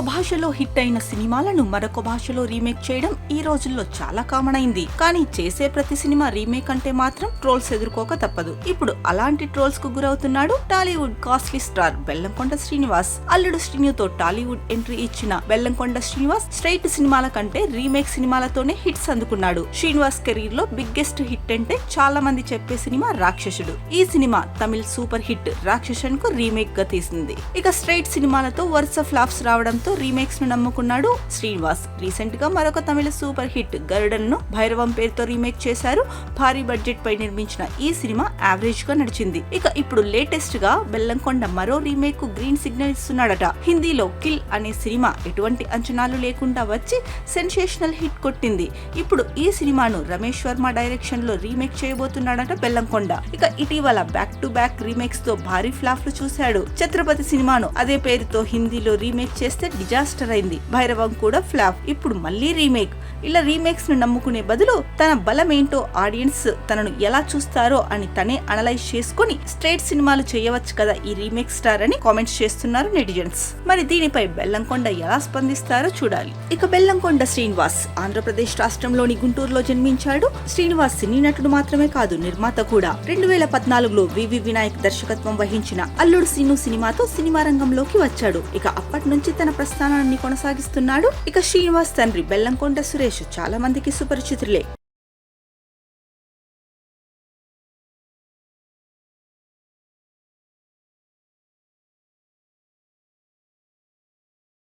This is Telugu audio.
ఒక భాషలో హిట్ అయిన సినిమాలను మరొక భాషలో రీమేక్ చేయడం ఈ రోజుల్లో చాలా కామన్ అయింది. కానీ చేసే ప్రతి సినిమా రీమేక్ అంటే మాత్రం ట్రోల్స్ ఎదుర్కోక తప్పదు. ఇప్పుడు అలాంటి ట్రోల్స్కు గురవుతున్నాడు టాలీవుడ్ కాస్ట్లీ స్టార్ బెల్లంకొండ శ్రీనివాస్. అల్లుడు శ్రీనుతో టాలీవుడ్ ఎంట్రీ ఇచ్చిన బెల్లంకొండ శ్రీనివాస్ స్ట్రైట్ సినిమాల కంటే రీమేక్ సినిమాలతోనే హిట్స్ అందుకున్నాడు. శ్రీనివాస్ కెరీర్లో బిగ్గెస్ట్ హిట్ అంటే చాలా మంది చెప్పే సినిమా రాక్షసుడు. ఈ సినిమా తమిళ్ సూపర్ హిట్ రాక్షసన్కు రీమేక్గా తీసింది. ఇక స్ట్రైట్ సినిమాలతో వరుస ఫ్లాప్స్ రావడంతో రీమేక్స్ను నమ్ముకున్నాడు శ్రీనివాస్. రీసెంట్గా మరొక తమిళ సూపర్ హిట్ గరుడన్ను భైరవం పేరుతో రీమేక్ చేశారు. భారీ బడ్జెట్ పై నిర్మించిన ఈ సినిమా యావరేజ్గా నడిచింది. ఇక ఇప్పుడు లేటెస్ట్గా బెల్లంకొండ మరో రీమేక్కు గ్రీన్ సిగ్నల్ ఇస్తున్నాడట. హిందీలో కిల్ అనే సినిమా ఎటువంటి అంచనాలు లేకుండా వచ్చి సెన్సేషనల్ హిట్ కొట్టింది. ఇప్పుడు ఈ సినిమాను రమేష్ వర్మ డైరెక్షన్లో రీమేక్ చేయబోతున్నాడట బెల్లంకొండ. ఇక ఇటీవల బ్యాక్ టు బ్యాక్ రీమేక్స్తో భారీ ఫ్లాప్లు చూశాడు. ఛత్రపతి సినిమాను అదే పేరుతో హిందీలో రీమేక్ చేస్తే డిజాస్టర్ అయింది. భైరవం కూడా ఫ్లాప్. ఇప్పుడు మళ్ళీ రీమేక్. ఇలా రీమేక్స్ను నమ్ముకునే బదులు తన బలం ఏంటో ఆడియన్స్ తనను ఎలా చూస్తారో అని తనే అనలైజ్ చేసుకుని స్ట్రేట్ సినిమాలు చేయవచ్చు కదా ఈ రీమేక్ స్టార్ అని కామెంట్స్ చేస్తున్నారు నెటిజన్స్. మరి దీనిపై బెల్లంకొండ ఎలా స్పందిస్తారో చూడాలి. ఇక బెల్లంకొండ శ్రీనివాస్ ఆంధ్రప్రదేశ్ రాష్ట్రంలోని గుంటూరులో జన్మించాడు. శ్రీనివాస్ సినీ నటుడు మాత్రమే కాదు నిర్మాత కూడా. రెండు వేల పద్నాలుగులో వివి వినాయక్ దర్శకత్వం వహించిన అల్లుడు సీను సినిమాతో సినిమా రంగంలోకి వచ్చాడు. ఇక అప్పటి నుంచి తన ప్రస్థానాన్ని కొనసాగిస్తున్నాడు. ఇక శ్రీనివాస్ తండ్రి బెల్లంకొండ సురేష్ చాలా మందికి సుపరిచితులే.